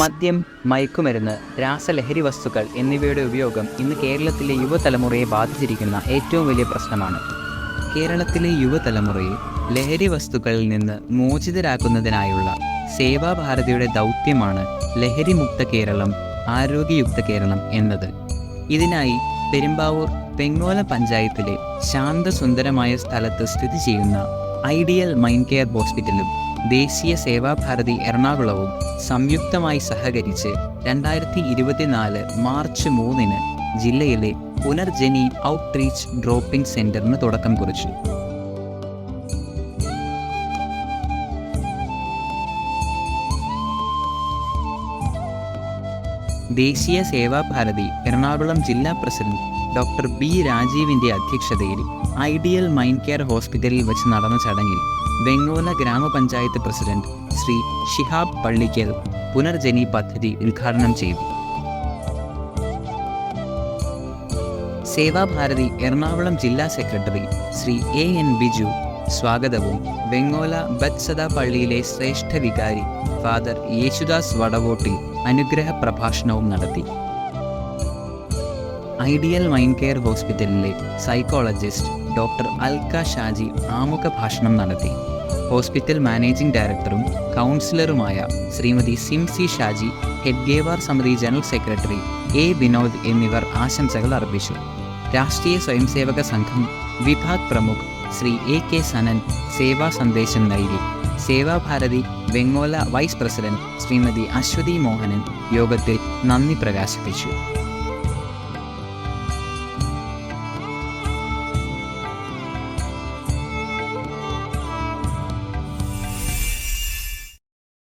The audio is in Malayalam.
മദ്യം മയക്കുമരുന്ന് രാസലഹരി വസ്തുക്കൾ എന്നിവയുടെ ഉപയോഗം ഇന്ന് കേരളത്തിലെ യുവതലമുറയെ ബാധിച്ചിരിക്കുന്ന ഏറ്റവും വലിയ പ്രശ്നമാണ്. കേരളത്തിലെ യുവതലമുറയെ ലഹരി വസ്തുക്കളിൽ നിന്ന് മോചിതരാക്കുന്നതിനായുള്ള സേവാഭാരതിയുടെ ദൗത്യമാണ് ലഹരിമുക്ത കേരളം ആരോഗ്യയുക്ത കേരളം എന്നത്. ഇതിനായി പെരുമ്പാവൂർ പെങ്ങോല പഞ്ചായത്തിലെ ശാന്തസുന്ദരമായ സ്ഥലത്ത് സ്ഥിതി ചെയ്യുന്ന ഐഡിയൽ മൈൻഡ് കെയർ ഹോസ്പിറ്റലും ദേശീയ സേവാഭാരതി എറണാകുളവും സംയുക്തമായി സഹകരിച്ച് രണ്ടായിരത്തി ഇരുപത്തിനാല് മാർച്ച് മൂന്നിന് ജില്ലയിലെ പുനർജനി ഔട്ട്റീച്ച് ഡ്രോപ്പിംഗ് സെന്ററിന് തുടക്കം കുറിച്ചു. ദേശീയ സേവാഭാരതി എറണാകുളം ജില്ലാ പ്രസിഡന്റ് ഡോക്ടർ ബി രാജീവിന്റെ അധ്യക്ഷതയിൽ ഐഡിയൽ മൈൻഡ് കെയർ ഹോസ്പിറ്റലിൽ വെച്ച് നടന്ന ചടങ്ങിൽ വെങ്ങോല ഗ്രാമപഞ്ചായത്ത് പ്രസിഡന്റ് ശ്രീ ഷിഹാബ് പള്ളിക്കൽ പുനർജനി പദ്ധതി ഉദ്ഘാടനം ചെയ്തു. സേവാഭാരതി എറണാകുളം ജില്ലാ secretary Shri A N Biju സ്വാഗതവും വെങ്ങോല ബത്സദ പള്ളിയിലെ ശ്രേഷ്ഠ വികാരി ഫാദർ യേശുദാസ് വടവോട്ടിൽ അനുഗ്രഹ പ്രഭാഷണവും നടത്തി. ഐഡിയൽ മൈൻഡ് കെയർ ഹോസ്പിറ്റലിലെ സൈക്കോളജിസ്റ്റ് ഡോക്ടർ അൽക്ക ഷാജി ആമുഖ ഭാഷണം നടത്തി. ഹോസ്പിറ്റൽ മാനേജിംഗ് ഡയറക്ടറും കൗൺസിലറുമായ ശ്രീമതി സിംസി ഷാജി ഹെഡ്ഗേവാർ സമിതി ജനറൽ സെക്രട്ടറി എ വിനോദ് എന്നിവർ ആശംസകൾ അർപ്പിച്ചു. രാഷ്ട്രീയ സ്വയംസേവക സംഘം വിഭാഗ് പ്രമുഖ് ശ്രീ എ കെ സനൻ സേവാ സന്ദേശം നൽകി. സേവാഭാരതി വെങ്ങോല വൈസ് പ്രസിഡന്റ് ശ്രീമതി അശ്വതി മോഹനൻ യോഗത്തിൽ നന്ദി പ്രകാശിപ്പിച്ചു.